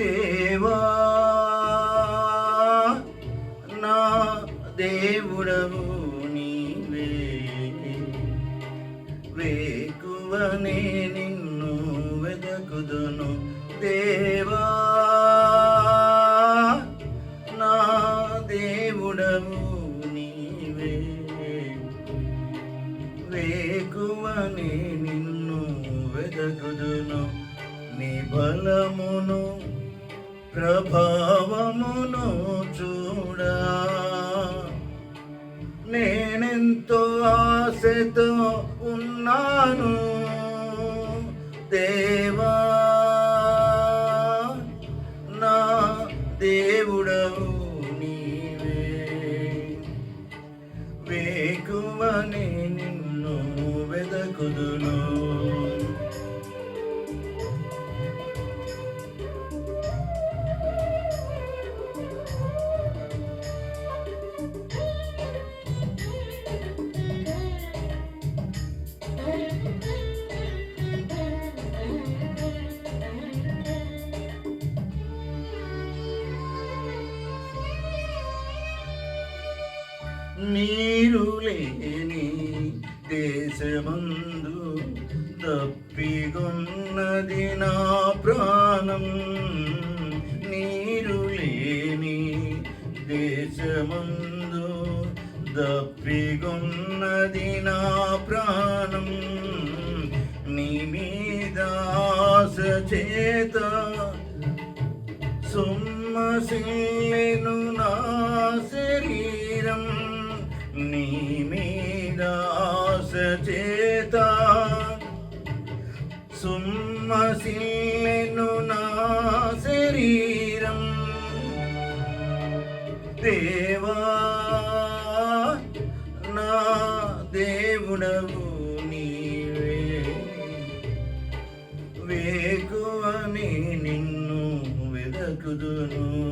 దేవా నా దేవుడవు నీవే. వేకువనే నిన్ను వెదకుదును దేవా. నా దేవుడవు నీవే. వేకువనే నిన్ను వెదకుదును నీ బలమును ప్రభావమును చూడా. నేనెంతో ఆశతో ఉన్నాను. నీరు లేని దేశమందు తప్పిగొన్నది నా ప్రాణం. నీరు లేని దేశమందు దప్పిగొన్నది నా ప్రాణం. నీ మీద ఆశ చేత సొమ్మసిల్లెను నీ మీద చేత సొమ్మసిల్లెను నా శరీరం. దేవా నా దేవుడవు నీవే. వేకువని నిన్ను వెదకుదును.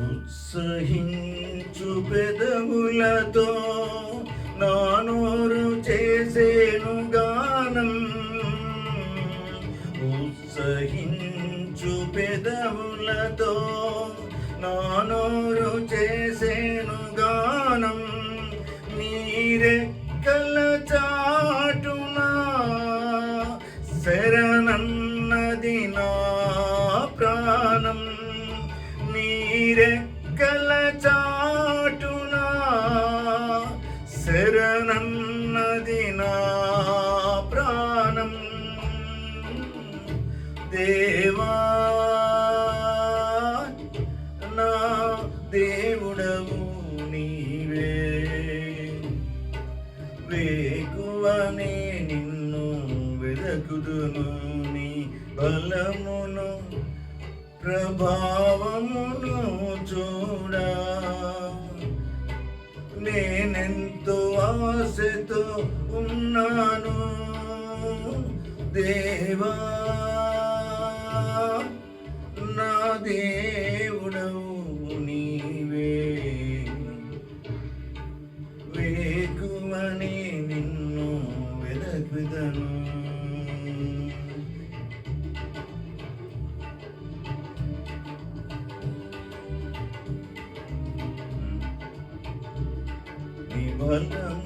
ఉత్సహించు పెదవులతో నానోరు చేసేను గానం. ఉత్సహించు పెదవులతో నా నీరెక్కల చాటునా శరణన్నది నా ప్రాణం. దేవా నా దేవుడవు నీవే. వేగువనే నిన్ను వెదకుదును నీ బలమును ప్రభావమును చూడా నేనెంతో ఆశతో ఉన్నాను. దేవా నా దేవుడవు നിവനം